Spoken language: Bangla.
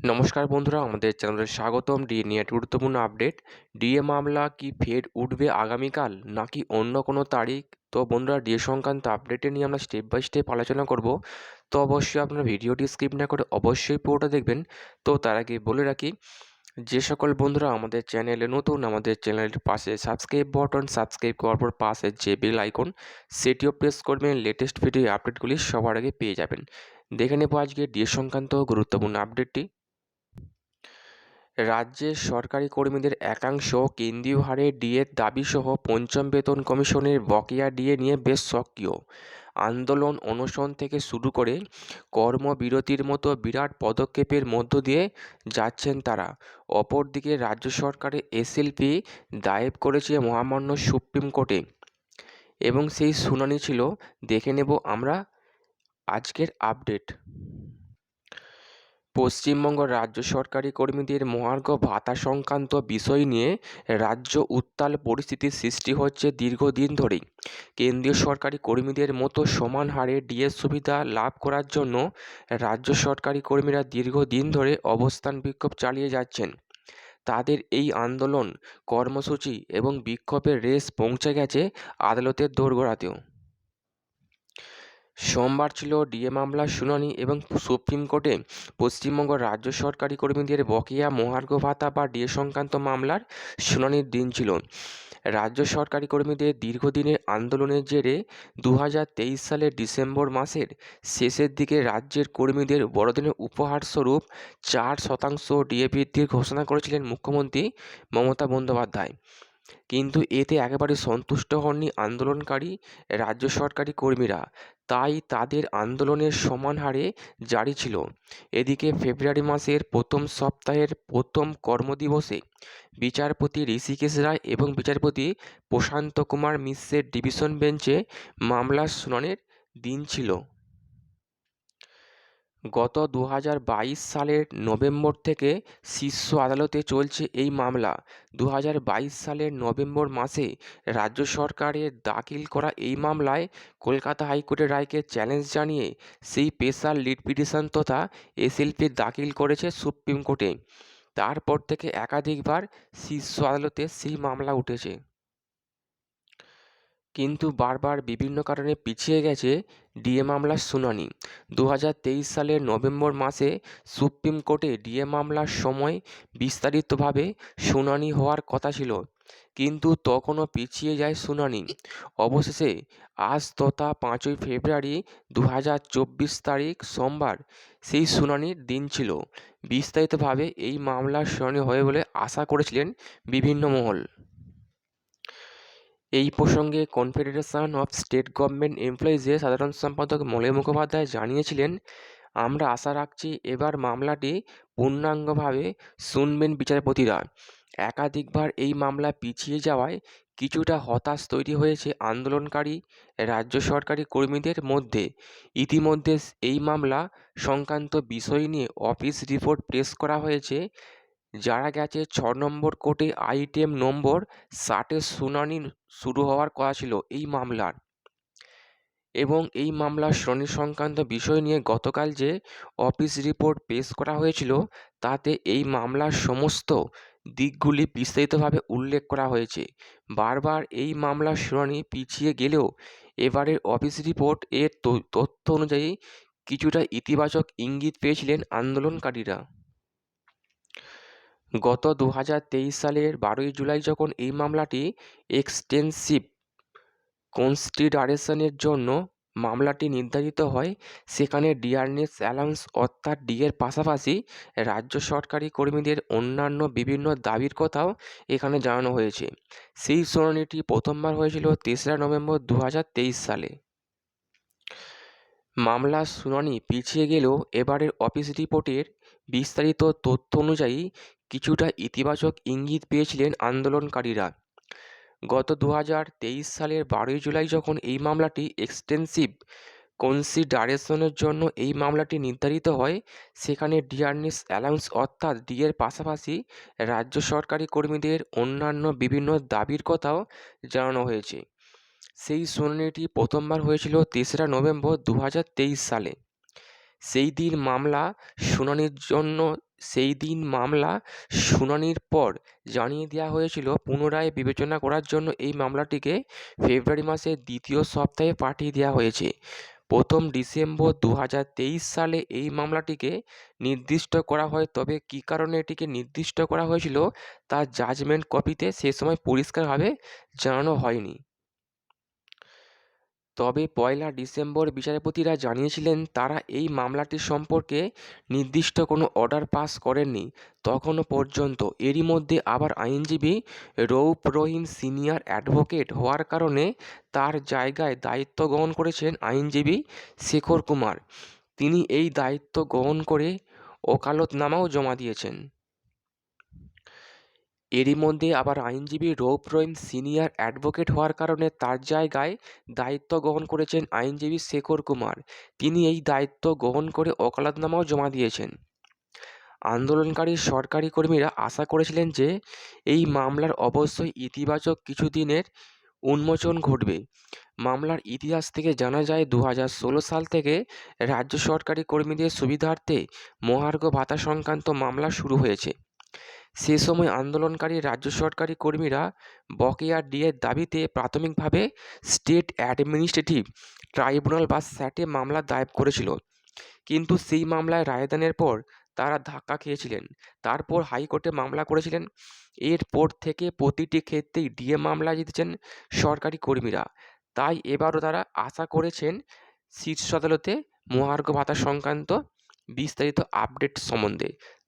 নমস্কার বন্ধুরা, আমাদের চ্যানেলে স্বাগতম। ডিএ নিয়ে একটি গুরুত্বপূর্ণ আপডেট। ডিএ মামলা কি ফের উঠবে আগামীকাল, নাকি অন্য কোনো তারিখ? তো বন্ধুরা ডিএ সংক্রান্ত আপডেটে নিয়ে আমরা স্টেপ বাই স্টেপ আলোচনা করব। তো অবশ্যই আপনারা ভিডিওটি স্কিপ না করে অবশ্যই পুরোটা দেখবেন। তো তার আগে বলে রাখি, যে সকল বন্ধুরা আমাদের চ্যানেলে নতুন, আমাদের চ্যানেলের পাশে সাবস্ক্রাইব বটন সাবস্ক্রাইব করার পর পাশে যে বেল আইকন সেটিও প্রেস করবেন। লেটেস্ট ভিডিও আপডেটগুলি সবার আগে পেয়ে যাবেন। দেখে নেব আজকে ডিএ সংক্রান্ত গুরুত্বপূর্ণ আপডেটটি রাজ্যের সরকারি কর্মীদের একাংশ কেন্দ্রীয় হারে ডিএর দাবিসহ পঞ্চম বেতন কমিশনের বকেয়া ডিএ নিয়ে বেশ সক্রিয়। আন্দোলন অনশন থেকে শুরু করে কর্মবিরতির মতো বিরাট পদক্ষেপের মধ্য দিয়ে যাচ্ছেন তারা। অপরদিকে রাজ্য সরকারের এসএলপি দায়ের করেছে মহামান্য সুপ্রিম কোর্টে। এবং সেই শুনানি ছিল, দেখে নেব আমরা আজকের আপডেট। পশ্চিমবঙ্গ রাজ্য সরকারি কর্মীদের মহার্ঘ ভাতা সংক্রান্ত বিষয় নিয়ে রাজ্য উত্তাল পরিস্থিতির সৃষ্টি হচ্ছে দীর্ঘদিন ধরেই। কেন্দ্রীয় সরকারি কর্মীদের মতো সমান হারে ডিএস সুবিধা লাভ করার জন্য রাজ্য সরকারি কর্মীরা দীর্ঘদিন ধরে অবস্থান বিক্ষোভ চালিয়ে যাচ্ছেন। তাদের এই আন্দোলন কর্মসূচি এবং বিক্ষোভের রেস পৌঁছে গেছে আদালতের দোরগোড়াতেও। সোমবার ছিল ডিএ মামলার শুনানি এবং সুপ্রিম কোর্টে পশ্চিমবঙ্গ রাজ্য সরকারি কর্মীদের বকেয়া মহার্ঘ ভাতা বা ডিএ সংক্রান্ত মামলার শুনানির দিন ছিল। রাজ্য সরকারি কর্মীদের দীর্ঘদিনের আন্দোলনের জেরে দু হাজার তেইশ সালের ডিসেম্বর মাসের শেষের দিকে রাজ্যের কর্মীদের বড়দিনের উপহারস্বরূপ চার শতাংশ ডিএ বৃদ্ধির ঘোষণা করেছিলেন মুখ্যমন্ত্রী মমতা বন্দ্যোপাধ্যায়। কিন্তু এতে একেবারে সন্তুষ্ট হননি আন্দোলনকারী রাজ্য সরকারি কর্মীরা। তাই তাদের আন্দোলনের সমান হারে জারি ছিল। এদিকে ফেব্রুয়ারি মাসের প্রথম সপ্তাহের প্রথম কর্মদিবসে বিচারপতি ঋষিকেশ রায় এবং বিচারপতি প্রশান্ত কুমার মিশ্রের ডিভিশন বেঞ্চে মামলার শুনানির দিন ছিল। গত দু হাজার বাইশ সালের নভেম্বর থেকে শীর্ষ আদালতে চলছে এই মামলা। দু হাজার বাইশ সালের নভেম্বর মাসে রাজ্য সরকারের দাখিল করা এই মামলায় কলকাতা হাইকোর্টের রায়কে চ্যালেঞ্জ জানিয়ে সেই স্পেশাল লিড পিটিশন তথা এসএলপি দাখিল করেছে সুপ্রিম কোর্টে। তারপর থেকে একাধিকবার শীর্ষ আদালতে সেই মামলা উঠেছে। কিন্তু বারবার বিভিন্ন কারণে পিছিয়ে গেছে ডিএ মামলার শুনানি। দু হাজার তেইশ সালের নভেম্বর মাসে সুপ্রিম কোর্টে ডিএ মামলার সময় বিস্তারিতভাবে শুনানি হওয়ার কথা ছিল, কিন্তু তখনও পিছিয়ে যায় শুনানি। অবশেষে আজ তথা পাঁচই ফেব্রুয়ারি দু হাজার চব্বিশ তারিখ সোমবার সেই শুনানির দিন ছিল। বিস্তারিতভাবে এই মামলার শুনানি হবে বলে আশা করেছিলেন বিভিন্ন মহল। এই প্রসঙ্গে কনফেডারেশন অফ স্টেট গভর্নমেন্ট এমপ্লয়িজের সাধারণ সম্পাদক মলয় মুখোপাধ্যায় জানিয়েছিলেন, আমরা আশা রাখছি এবার মামলাটি পূর্ণাঙ্গভাবে শুনবেন বিচারপতিরা। একাধিকবার এই মামলা পিছিয়ে যাওয়ায় কিছুটা হতাশ তৈরি হয়েছে আন্দোলনকারী, রাজ্য সরকারি কর্মীদের মধ্যে। ইতিমধ্যে এই মামলা সংক্রান্ত বিষয় নিয়ে অফিস রিপোর্ট পেশ করা হয়েছে। যারা গেছে ছ নম্বর কোর্টে আইটেম নম্বর ষাটের শুনানি শুরু হওয়ার কথা ছিল এই মামলার। এবং এই মামলার শুনানি সংক্রান্ত বিষয় নিয়ে গতকাল যে অফিস রিপোর্ট পেশ করা হয়েছিল, তাতে এই মামলার সমস্ত দিকগুলি বিস্তারিতভাবে উল্লেখ করা হয়েছে। বারবার এই মামলার শুনানি পিছিয়ে গেলেও এবারের অফিস রিপোর্ট এর তথ্য অনুযায়ী কিছুটা ইতিবাচক ইঙ্গিত পেয়েছিলেন আন্দোলনকারীরা। গত দু হাজার তেইশ সালের বারোই জুলাই যখন এই মামলাটি এক্সটেন্সিভ কনসিডারেশনের জন্য মামলাটি নির্ধারিত হয়, সেখানে ডিয়ারনেস অ্যালাউন্স অর্থাৎ ডিএর পাশাপাশি রাজ্য সরকারি কর্মীদের অন্যান্য বিভিন্ন দাবির কথাও এখানে জানানো হয়েছে। সেই শুনানিটি প্রথমবার হয়েছিল তেসরা নভেম্বর দু হাজার তেইশ সালে। মামলার শুনানি পিছিয়ে গেলেও এবারের অফিস রিপোর্টের বিস্তারিত তথ্য অনুযায়ী কিছুটা ইতিবাচক ইঙ্গিত পেয়েছিলেন আন্দোলনকারীরা। গত দু হাজার তেইশ সালের বারোই জুলাই যখন এই মামলাটি এক্সটেন্সিভ কনসিডারেশনের জন্য এই মামলাটি নির্ধারিত হয়, সেখানে ডিয়ারনেস অ্যালাউন্স অর্থাৎ ডিএর পাশাপাশি রাজ্য সরকারি কর্মীদের অন্যান্য বিভিন্ন দাবির কথাও জানানো হয়েছে। সেই শুনানিটি প্রথমবার হয়েছিল তেসরা নভেম্বর দু হাজার তেইশ সালে। সেই দিন মামলা শুনানির জন্য, সেই দিন মামলা শুনানির পর জানিয়ে দেওয়া হয়েছিল পুনরায় বিবেচনা করার জন্য এই মামলাটিকে ফেব্রুয়ারি মাসের দ্বিতীয় সপ্তাহে পাঠিয়ে দেওয়া হয়েছে। প্রথম ডিসেম্বর দু হাজার তেইশ সালে এই মামলাটিকে নির্দিষ্ট করা হয়। তবে কী কারণে এটিকে নির্দিষ্ট করা হয়েছিল তা জাজমেন্ট কপিতে সে সময় পরিষ্কারভাবে জানানো হয়নি। তবে পয়লা ডিসেম্বর বিচারপতিরা জানিয়েছিলেন, তারা এই মামলাটি সম্পর্কে নির্দিষ্ট কোনো অর্ডার পাস করেননি। তখনও পর্যন্ত এরই মধ্যে আবার আইনজীবী রৌফ রহিম সিনিয়র অ্যাডভোকেট হওয়ার কারণে তার জায়গায় দায়িত্ব গ্রহণ করেছেন আইনজীবী শেখর কুমার। তিনি এই দায়িত্ব গ্রহণ করে ওকালতনামাও জমা দিয়েছেন। এরই মধ্যে আবার আইনজীবী রৌফ রহিম সিনিয়র অ্যাডভোকেট হওয়ার কারণে তার জায়গায় দায়িত্ব গ্রহণ করেছেন আইনজীবী শেখর কুমার। তিনি এই দায়িত্ব গ্রহণ করে ওকালতনামাও জমা দিয়েছেন। আন্দোলনকারী সরকারি কর্মীরা আশা করেছিলেন যে এই মামলার অবশ্যই ইতিবাচক কিছু দিনের উন্মোচন ঘটবে। মামলার ইতিহাস থেকে জানা যায় দু হাজার ষোলো সাল থেকে রাজ্য সরকারি কর্মীদের সুবিধার্থে মহার্ঘ ভাতা সংক্রান্ত মামলা শুরু হয়েছে। সে সময় আন্দোলনকারী রাজ্য সরকারি কর্মীরা বকেয়া ডিএর দাবিতে প্রাথমিকভাবে স্টেট অ্যাডমিনিস্ট্রেটিভ ট্রাইব্যুনাল বা স্যাটে মামলা দায়ের করেছিল। কিন্তু সেই মামলায় রায়দানের পর তারা ধাক্কা খেয়েছিলেন। তারপর হাইকোর্টে মামলা করেছিলেন। এরপর থেকে প্রতিটি ক্ষেত্রেই ডিএ মামলা জিতেছেন সরকারি কর্মীরা। তাই এবারও তারা আশা করেছেন শীর্ষ আদালতে মহার্ঘ ভাতা সংক্রান্ত বিস্তারিত আপডেট সম্বন্ধে।